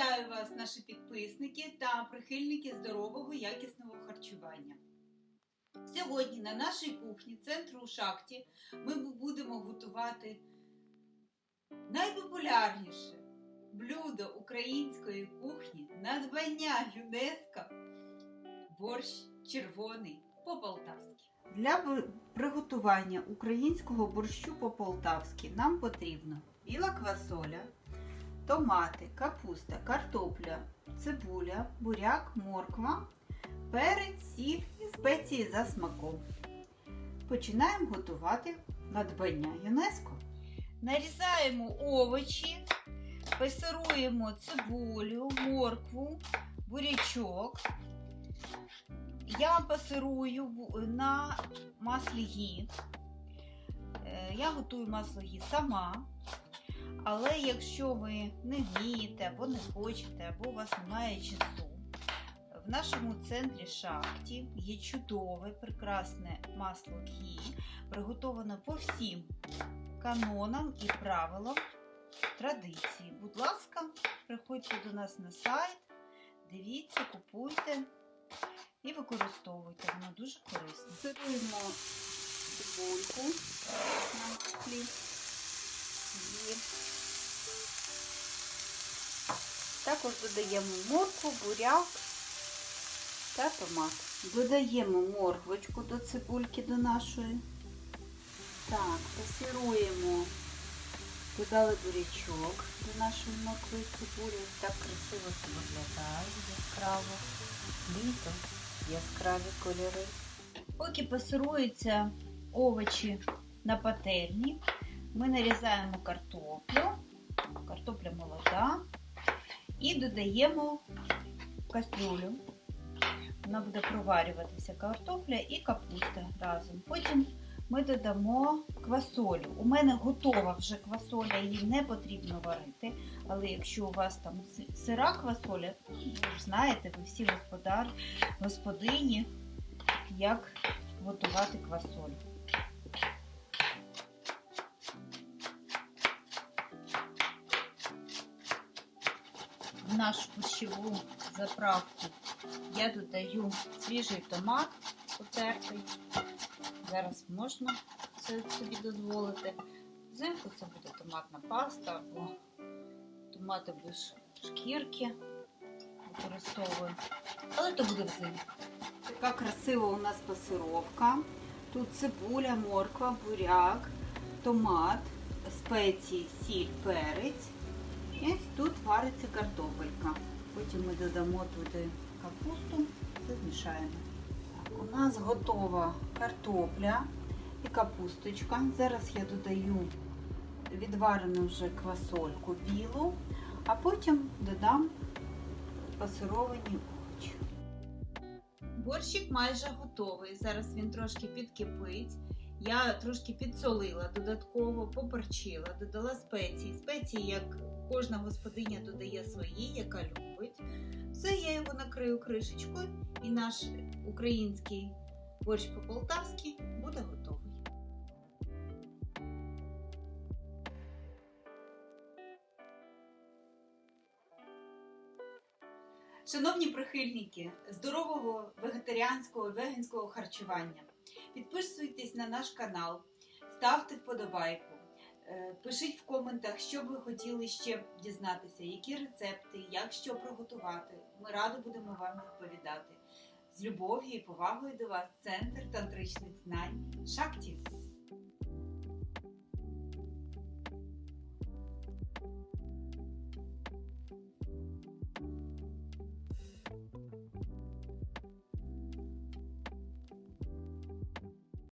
Вітаю вас, наші підписники та прихильники здорового якісного харчування. Сьогодні на нашій кухні центру у шахті ми будемо готувати найпопулярніше блюдо української кухні надбання ЮНЕСКО борщ червоний по-полтавськи. Для приготування українського борщу по-полтавськи нам потрібно біла квасоля, томати, капуста, картопля, цибуля, буряк, морква, перець, сіль і спеції за смаком. Починаємо готувати надбання ЮНЕСКО. Нарізаємо овочі, пасируємо цибулю, моркву, бурячок. Я пасирую на маслі гі. Е, Я готую масло гі сама. Але якщо ви не вмієте або не хочете, або у вас немає часу, в нашому центрі шахті є чудове, прекрасне масло гі, приготоване по всім канонам і правилам традиції. Будь ласка, приходьте до нас на сайт, дивіться, купуйте і використовуйте. Воно дуже корисне. Сируємо цибульку на маслі. Також додаємо моркву, буряк та томат. Додаємо морквочку до цибульки до нашої. Так, пасируємо. Додали бурячок до нашої моркви цибулі. Так красиво це виглядає яскраво. Літо, яскраві кольори. Поки пасируються овочі на пательні, ми нарізаємо картоплю, картопля молода і додаємо кастрюлю. Вона буде проварюватися картопля і капуста разом. Потім ми додамо квасолю. У мене готова вже квасоля, її не потрібно варити. Але якщо у вас там сира квасоля, ви ж знаєте, ви всі господар, господині, як готувати квасолю. Нашу пищеву заправку я додаю свіжий томат потертий. Зараз можна це собі дозволити. Взимку це буде томатна паста або томати без шкірки використовую. Але то буде взимку. Така красива у нас пасировка. Тут цибуля, морква, буряк, томат, спеції, сіль, перець. І вариться картопелька. Потім ми додамо туди капусту, все змішаємо. Так, у нас готова картопля і капусточка. Зараз я додаю відварену вже квасольку білу, а потім додам пасировані овочі. Борщик майже готовий. Зараз він трошки підкипить. Я трошки підсолила додатково, поперчила, додала спеції. Спеції, як кожна господиня додає свої, яка любить. Все, я його накрию кришечкою, і наш український борщ по-полтавськи буде готовий. Шановні прихильники здорового вегетаріанського веганського харчування, підписуйтесь на наш канал, ставте вподобайку, е, пишіть в коментах, що ви хотіли ще дізнатися, які рецепти, як що приготувати. Ми раді будемо вам відповідати. З любов'ю і повагою до вас, Центр тантричних знань Шакті.